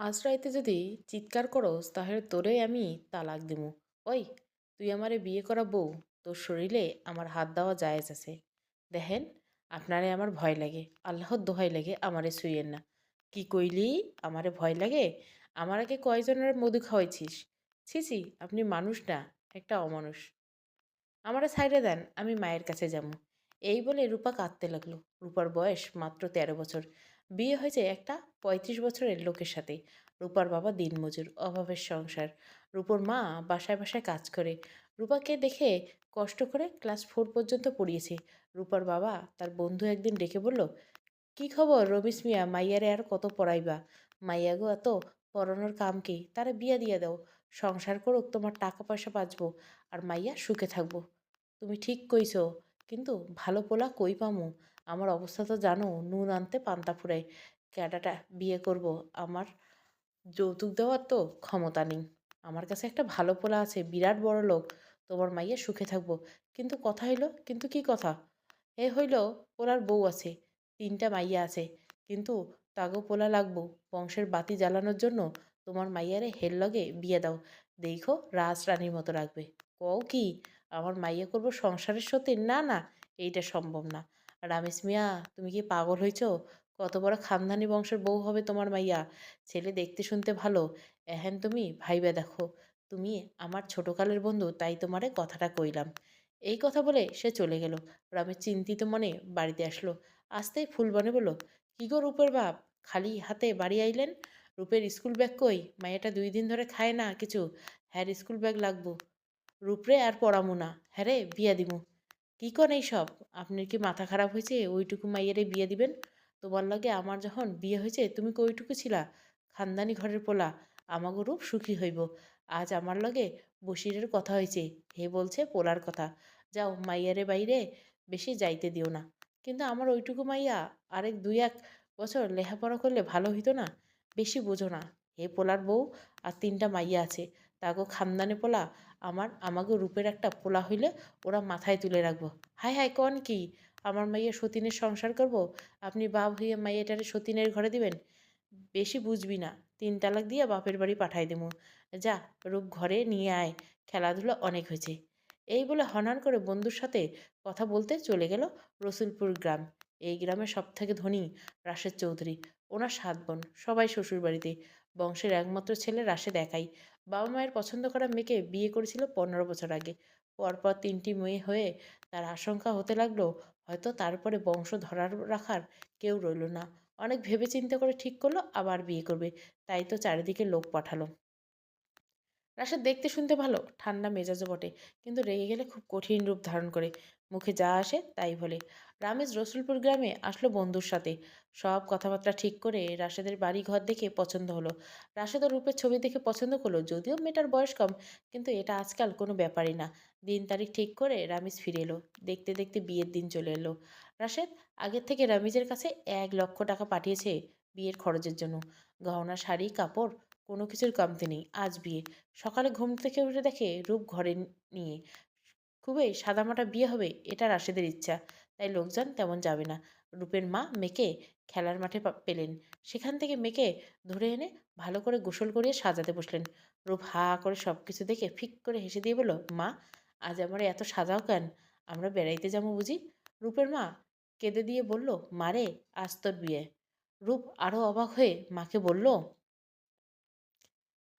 আজ রাইতে যদি চিৎকার করস, তাহলে তোরে আমি তালাক দিমু। ওই, তুই আমারে বিয়ে করা বউ, তোর শরীরে আমার হাত দেওয়া জায়েজ আছে। দেখেন, আপনারে আমার ভয় লাগে। আল্লাহর দোহাই লাগে আমারে শুইয়েন না। কি কইলি? আমারে ভয় লাগে? আমার আগে কয়জনের মধু খাওয়াইছিস? ছি ছি, আপনি মানুষ না, একটা অমানুষ। আমারে সাইডে দেন, আমি মায়ের কাছে যাব এই বলে রূপা কাঁদতে লাগল। রূপার বয়স মাত্র তেরো বছর। বিয়ে হয়েছে একটা পঁয়ত্রিশ বছরের লোকের সাথে। রূপার বাবা দিনমজুর, অভাবের সংসার। রূপর মা বাসায় বাসায় কাজ করে। রূপাকে দেখে কষ্ট করে ক্লাস ফোর পর্যন্ত পড়িয়েছে। রূপার বাবা তার বন্ধু একদিন ডেকে বলল, কি খবর রবিস মিয়া মাইয়ারে আর কত পড়াইবা? মাইয়া গো, এত পড়ানোর কাম কি? তারা বিয়া দিয়া দাও। সংসার করুক, তোমার টাকা পয়সা বাঁচবো আর মাইয়া সুখে থাকব। তুমি ঠিক কইছো, কিন্তু ভালো পোলা কই পামু? আমার অবস্থা তো জানো, নুন আনতে পান্তা ফুরাই। ক্যাডাটা বিয়ে করব, আমার যৌতুক দেওয়ার তো ক্ষমতা নেই। আমার কাছে একটা ভালো পোলা আছে, বিরাট বড় লোক, তোমার মাইয়া সুখে থাকব। কিন্তু কথা হইল, কিন্তু কি কথা? এ হইল পোলার বউ আছে, তিনটা মাইয়া আছে। কিন্তু তাগো পোলা লাগবো, বংশের বাতি জ্বালানোর জন্য তোমার মাইয়ারে হেল লগে বিয়ে দাও। দেখো রাজ রানীর মতো রাখবে কও কি, আমার মাইয়া করব সংসারের সত্যি? না না, এইটা সম্ভব না। রামেশ মিয়া, তুমি কি পাগল হইছ? কত বড় খানদানি বংশের বউ হবে তোমার মাইয়া। ছেলে দেখতে শুনতে ভালো। এহেন তুমি ভাইবে দেখো। তুমি আমার ছোটকালের বন্ধু, তাই তোমারে কথাটা কইলাম। এই কথা বলে সে চলে গেল। রামের চিন্তিত মনে বাড়িতে আসলো। আসতেই ফুলবনে বলল, কি গো রূপের বাপ? খালি হাতে বাড়ি আইলেন? রূপের স্কুল ব্যাগ কই? মাইয়াটা দুই দিন ধরে খায় না কিছু। হ্যার স্কুল ব্যাগ লাগবো। রূপরে আর পড়ামু না। হ্যাঁ রে বিয়া দিমু। কি কন এই সব আপনার কি মাথা খারাপ হয়েছে? ওইটুকু মাইয়ারে বিয়ে দিবেন? তোমার লাগে আমার যখন বিয়ে হয়েছে, তুমি কইটুকু ছিলা? খানদানি ঘরের পোলা। আমাগো রূপ সুখী হইব। আজ আমার লগে বসিরের কথা হয়েছে। হে বলছে পোলার কথা। যাও, মাইয়ারে বাইরে বেশি যাইতে দিও না। কিন্তু আমার ওইটুকু মাইয়া আরেক দুই এক বছর লেখাপড়া করলে ভালো হইতো না? বেশি বোঝো না। হে পোলার বউ, আর তিনটা মাইয়া আছে। তাগো খানদানে পোলা আমার আমাগো রূপের একটা পোলা হইলে ওরা মাথায় তুলে রাখব। হাই হাই কন কি? আমার মাইয়া সতীনের সংসার করব? আপনি বাপ হইয়া মাইয়াটারে সতীনের ঘরে দিবেন? বেশি বুঝবি না। তিন তালাক দিয়ে বাপের বাড়ি পাঠাই দেবো যা, রূপ ঘরে নিয়ে আয়। খেলাধুলা অনেক হয়েছে। এই বলে হনান করে বন্ধুর সাথে কথা বলতে চলে গেল রসুলপুর গ্রাম। এই গ্রামের সব থেকে ধনী রাশেদ চৌধুরী। ওনার সাত বোন, সবাই শ্বশুর বাড়িতে বংশের একমাত্র ছেলে রাশেদ একাই। বাবা মায়ের পছন্দ করা মেয়েকে বিয়ে করেছিল পনেরো বছর আগে। পরপর তিনটি মেয়ে হয়ে তার আশঙ্কা হতে লাগল, হয়তো তারপরে বংশ ধরার রাখার কেউ রইল না। অনেক ভেবে চিন্তা করে ঠিক করল, আবার বিয়ে করবে। তাই তো চারিদিকে লোক পাঠালো। রাশেদ দেখতে শুনতে ভালো, ঠান্ডা মেজাজও বটে, কিন্তু রেগে গেলে খুব কঠিন রূপ ধারণ করে। মুখে যা আসে তাই বলে। রামেশ রসুলপুর গ্রামে আসলো বন্ধুর সাথে। সব কথাবার্তা ঠিক করে রাশেদের বাড়ি ঘর দেখে পছন্দ হলো। রাশেদ রূপের ছবি দেখে পছন্দ করল, যদিও মেয়েটার বয়স কম, কিন্তু এটা আজকাল কোনো ব্যাপারই না। দিন তারিখ ঠিক করে রামিজ ফিরে এলো। দেখতে দেখতে বিয়ের দিন চলে এলো। রাশেদ আগের থেকে রামিজের কাছে এক লক্ষ টাকা পাঠিয়েছে বিয়ের খরচের জন্য। গহনা, শাড়ি, কাপড়, কোনো কিছুর কমতি নেই, আজ বিয়ে। সকালে ঘুম থেকে উঠে দেখে রূপ ঘরে নিয়ে। খুবই সাদামাটা বিয়ে হবে, এটা রাশেদের ইচ্ছা। তাই লোকজন তেমন যাবে না। রূপের মা মেয়েকে খেলার মাঠে পেলেন। সেখান থেকে মেয়েকে ধরে এনে ভালো করে গোসল করিয়ে সাজাতে বসলেন। রূপ হা করে সব কিছু দেখে ফিক করে হেসে দিয়ে বলল, মা, আজ আমার এত সাজাও কেন? আমরা বেড়াইতে যাব বুঝি? রূপের মা কেঁদে দিয়ে বলল মারে আজ তোর বিয়ে। রূপ আরও অবাক হয়ে মাকে বলল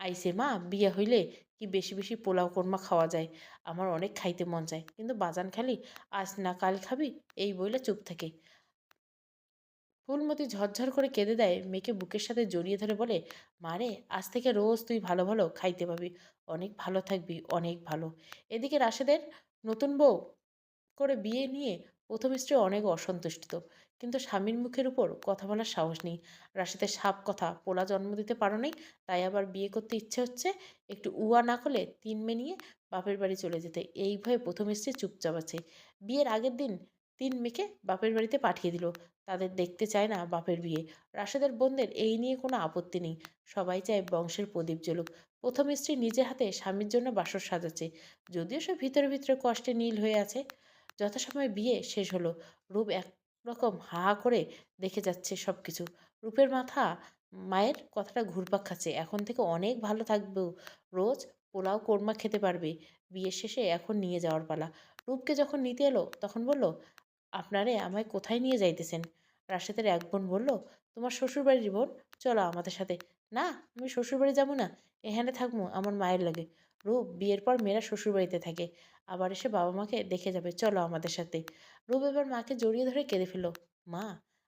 আইসে, মা, বিয়ে হইলে কি বেশি বেশি পোলাও কোরমা খাওয়া যায়? আমার অনেক খাইতে মন চায়, কিন্তু বাজান খালি, আজ না কাল খাবি? এই বইলে চুপ থাকে। ফুলমতি ঝরঝর করে কেঁদে দেয়, মেয়েকে বুকের সাথে জড়িয়ে ধরে বলে মারে আজ থেকে রোজ তুই ভালো ভালো খাইতে পাবি। অনেক ভালো থাকবি, অনেক ভালো। এদিকে রাশেদের নতুন বউ করে বিয়ে নিয়ে প্রথম স্ত্রী অনেক অসন্তুষ্ট কিন্তু স্বামীর মুখের উপর কথা বলার সাহস নেই। রাশেদের সাপ কথা পোলা জন্ম দিতে পারো নাই, তাই আবার বিয়ে করতে ইচ্ছে হচ্ছে। একটু উয়া না করলে তিন মেয়ে নিয়ে বাপের বাড়ি চলে যেতে। এই ভয়ে প্রথম স্ত্রী চুপচাপ আছে। বিয়ের আগের দিন তিন মেয়েকে বাপের বাড়িতে পাঠিয়ে দিল। তাদের দেখতে চায় না বাপের বিয়ে। রাশেদের বোনদের এই নিয়ে কোনো আপত্তি নেই। সবাই চায় বংশের প্রদীপ জ্বলুক। প্রথম স্ত্রী নিজের হাতে স্বামীর জন্য বাসর সাজাচ্ছে। যদিও সে ভিতরে ভিতরে কষ্টে নীল হয়ে আছে। যথাসময়ে বিয়ে শেষ হলো। রূপ একরকম হা হা করে দেখে যাচ্ছে সব কিছু রূপের মাথা, মায়ের কথাটা ঘুরপাক খাচ্ছে। এখন থেকে অনেক ভালো থাকব। রোজ পোলাও কোরমা খেতে পারবে। বিয়ের শেষে এখন নিয়ে যাওয়ার পালা। রূপকে যখন নিতে এলো, তখন বলল, আপনারে আমায় কোথায় নিয়ে যাইতেছেন? রাশেদের এক বোন বলল, তোমার শ্বশুরবাড়ির বোন? চলো আমাদের সাথে। না, আমি শ্বশুরবাড়ি যাব না। এখানে থাকব আমার মায়ের লাগে। রূপ বিয়ের পর মেয়েরা শ্বশুরবাড়িতে থাকে। আবার এসে বাবা মাকে দেখে যাবে, চলো আমাদের সাথে। রূপ এবার মাকে জড়িয়ে ধরে কেঁদে ফেলো মা,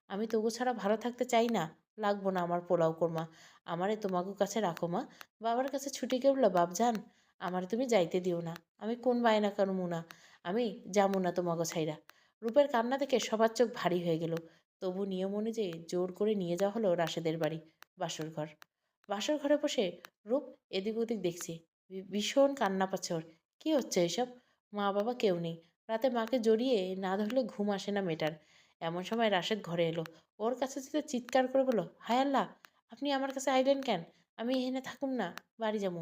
আমি তবু ছাড়া ভালো থাকতে চাই না। লাগবো না আমার পোলাও কোরমা। আমারে তোমাকে কাছে রাখো, মা। বাবার কাছে ছুটি কে বাপ যান আমারে তুমি যাইতে দিও না। আমি কোন বায়না করমু না। আমি যাব না তোমাকে ছাইরা রূপের কান্না দেখে সবার চোখ ভারী হয়ে গেল। তবু নিয়ম অনুযায়ী জোর করে নিয়ে যাওয়া হলো রাশেদের বাড়ি বাসর ঘর বাসর ঘরে বসে রূপ এদিক ওদিক দেখছে। ভীষণ কান্না পাচ্ছে ওর। কী হচ্ছে এসব? মা বাবা কেউ নেই। রাতে মাকে জড়িয়ে না ধরলে ঘুম আসে না মেটার এমন সময় রাশেদ ঘরে এলো। ওর কাছে যেতে চিৎকার করে বলল, হায় আল্লাহ, আপনি আমার কাছে আইলেন কেন? আমি এখানে থাকুম না, বাড়ি যাব।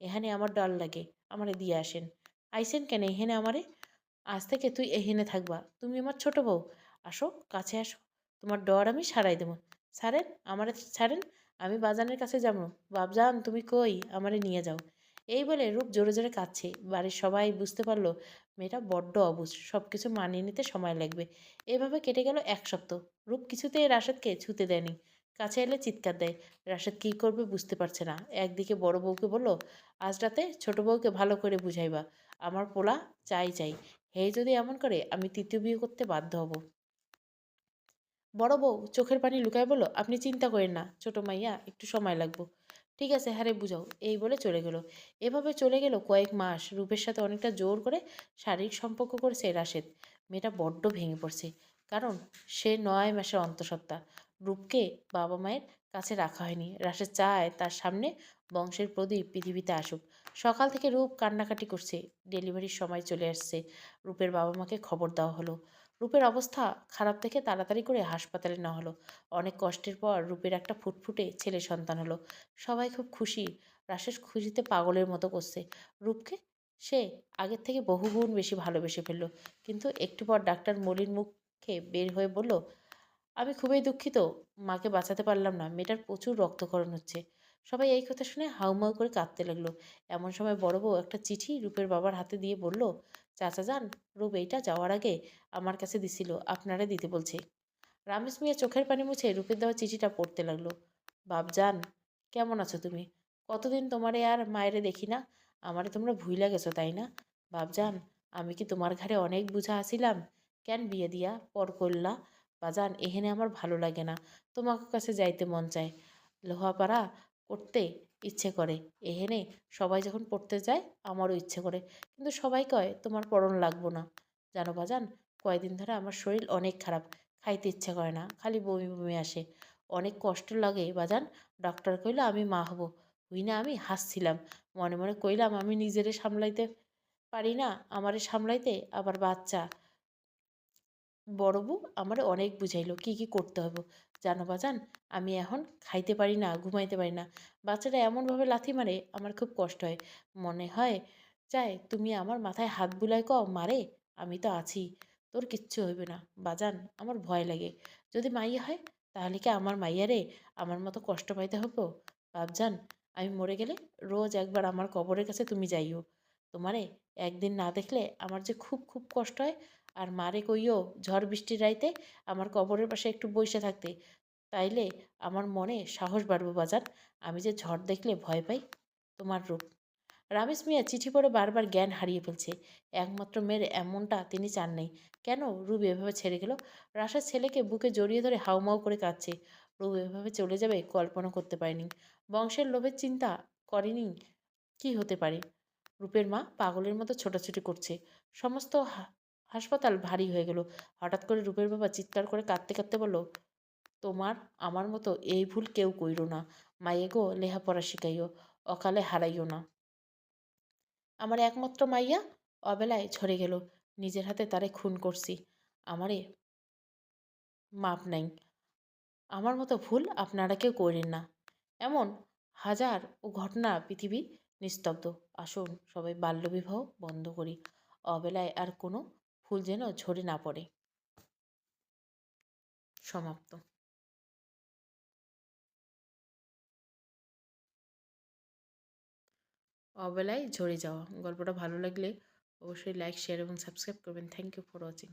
এখানে আমার ডর লাগে, আমারে দিয়ে আসেন। আইসেন কেন এখানে আমারে? আজ থেকে তুই এখানে থাকবা, তুমি আমার ছোট বউ। আসো, কাছে আসো, তোমার ডর আমি সারাই দেবো। ছাড়েন, আমারে ছাড়েন, আমি বাজানের কাছে যাব। বাবজান তুমি কই? আমারে নিয়ে যাও। এই বলে রূপ জোরে জোরে কাঁদছে। বাড়ির সবাই বুঝতে পারল, মেয়েটা বড্ড অবুঝ সব কিছু মানিয়ে নিতে সময় লাগবে। এভাবে কেটে গেল এক সপ্তাহ। রূপ কিছুতেই রাশেদকে ছুতে দেয়নি। কাছে এলে চিৎকার দেয়। রাশেদ কী করবে বুঝতে পারছে না। একদিকে বড় বউকে বলল, আজ রাতে ছোট বউকে ভালো করে বুঝাইবা। আমার পোলা চাই চাই। হে যদি এমন করে, আমি তৃতীয় বিয়ে করতে বাধ্য হব। বড় বউ চোখের পানি লুকায় বলল, আপনি চিন্তা করেন না। ছোট মাইয়া, একটু সময় লাগবো। ঠিক আছে হ্যারে বুঝাও। এই বলে চলে গেল। এভাবে চলে গেল কয়েক মাস, রূপের সাথে অনেকটা জোর করে শারীরিক সম্পর্ক করেছে রাশেদ। মেয়েটা বড্ড ভেঙে পড়ছে। কারণ সে নয় মাসের অন্তঃসত্ত্বা। রূপকে বাবা মায়ের কাছে রাখা হয়নি। রাশেদ চায় তার সামনে বংশের প্রদীপ পৃথিবীতে আসুক। সকাল থেকে রূপ কান্নাকাটি করছে। ডেলিভারির সময় চলে আসছে। রূপের বাবা মাকে খবর দেওয়া হলো। রূপের অবস্থা খারাপ দেখে তাড়াতাড়ি করে হাসপাতালে নেওয়া হলো। অনেক কষ্টের পর রূপের একটা ফুটফুটে ছেলে সন্তান হলো। সবাই খুব খুশি। রাশেশ খুশিতে পাগলের মতো করছে। রূপকে সে আগের থেকে বহুগুণ বেশি ভালোবেসে ফেলল। কিন্তু একটু পর ডাক্তার মলিন মুখে বের হয়ে বলল, আমি খুবই দুঃখিত। মাকে বাঁচাতে পারলাম না। মেয়েটার প্রচুর রক্তক্ষরণ হচ্ছে। সবাই এই কথা শুনে হাউমাউ করে কাঁদতে লাগল। এমন সময় বড় বউ একটা চিঠি রূপের বাবার হাতে দিয়ে বলল, চাচা যান, রূপ এইটা যাওয়ার আগে আমার কাছে দিছিল, আপনারা দিতে বলছে। রামেশ মিয়া চোখের পানি মুছে রূপের দেওয়া চিঠিটা পড়তে লাগল। বাপজান কেমন আছো তুমি? কতদিন তোমারে আর মায়েরে দেখি না? আমারে তোমরা ভুইলা গেছো, তাই না? বাপজান আমি কি তোমার ঘরে অনেক বুঝা আছিলাম কেন বিয়ে দিয়া? পর করলা? বাজান, এহেনে আমার ভালো লাগে না। তোমার কাছে যাইতে মন চায়। লোহাপাড়া করতে ইচ্ছে করে। এহেনে সবাই যখন পড়তে যায়, আমারও ইচ্ছে করে। কিন্তু সবাই কয়, তোমার পড়ন লাগবো না। জানো বাজান, কয়দিন ধরে আমার শরীর অনেক খারাপ, খাইতে ইচ্ছে করে না, খালি বমি বমি আসে। অনেক কষ্ট লাগে বাজান ডক্টর কইল আমি মা হব। হই না আমি হাসছিলাম, মনে মনে কইলাম আমি নিজেরে সামলাইতে পারি না, আমারে সামলাইতে আবার বাচ্চা। বড় বউ আমার অনেক বুঝাইলো, কি কি করতে হবে জানো বাজান? আমি এখন খাইতে পারি না, ঘুমাইতে পারি না। বাচ্চাটা এমনভাবে লাথি মারে, আমার খুব কষ্ট হয়। মনে হয়, চাই তুমি আমার মাথায় হাত বুলাই কও, মারে, আমি তো আছি। তোর কিচ্ছু হইবে না। বাজান, আমার ভয় লাগে। যদি মাইয়া হয়, তাহলে কি আমার মাইয়ারে আমার মতো কষ্ট পাইতে হব? বাবজান আমি মরে গেলে রোজ একবার আমার কবরের কাছে তুমি যাইও। তোমারে একদিন না দেখলে আমার যে খুব খুব কষ্ট হয় আর মারে কইও, ঝড় বৃষ্টির রাইতে আমার কবরের পাশে একটু বসে থাকতে। তাইলে আমার মনে সাহস বাড়বে বাজার। আমি যে ঝড় দেখলে ভয় পাই তোমার রূপ। রামেশ মিয়া চিঠি পড়ে বারবার জ্ঞান হারিয়ে ফেলছে। একমাত্র মেয়ের এমনটা তিনি চান নাই। কেন রূপ এভাবে ছেড়ে গেল? রাশার ছেলেকে বুকে জড়িয়ে ধরে হাউমাউ করে কাঁদছে। রূপ এভাবে চলে যাবে কল্পনা করতে পারেনি। বংশের লোভের চিন্তা করেনি কি হতে পারে? রূপের মা পাগলের মতো ছোটাছুটি করছে। সমস্ত হাসপাতাল ভারী হয়ে গেল। হঠাৎ করে রূপের বাবা চিৎকার করে কাঁদতে কাঁদতে বলল, তোমার, আমার মতো এই ভুল কেউ কইরো না। মাইয়ে গো, লেহাপড়া শিখাইও, অকালে হারাইও না। আমার একমাত্র মাইয়া? অবেলায় ঝরে গেল। নিজের হাতে তারে খুন করছি। আমারে মাপ নাই। আমার মতো ভুল আপনারা কেউ করেন না। এমন? হাজার ও ঘটনা পৃথিবী নিস্তব্ধ। আসুন সবাই বাল্যবিবাহ বন্ধ করি। অবেলায় আর কোনো ফুল যেন ঝরে না পড়ে। সমাপ্ত। অবেলায় ঝরে যাওয়া। গল্পটা ভালো লাগলে অবশ্যই লাইক শেয়ার এবং সাবস্ক্রাইব করবেন। Thank you for watching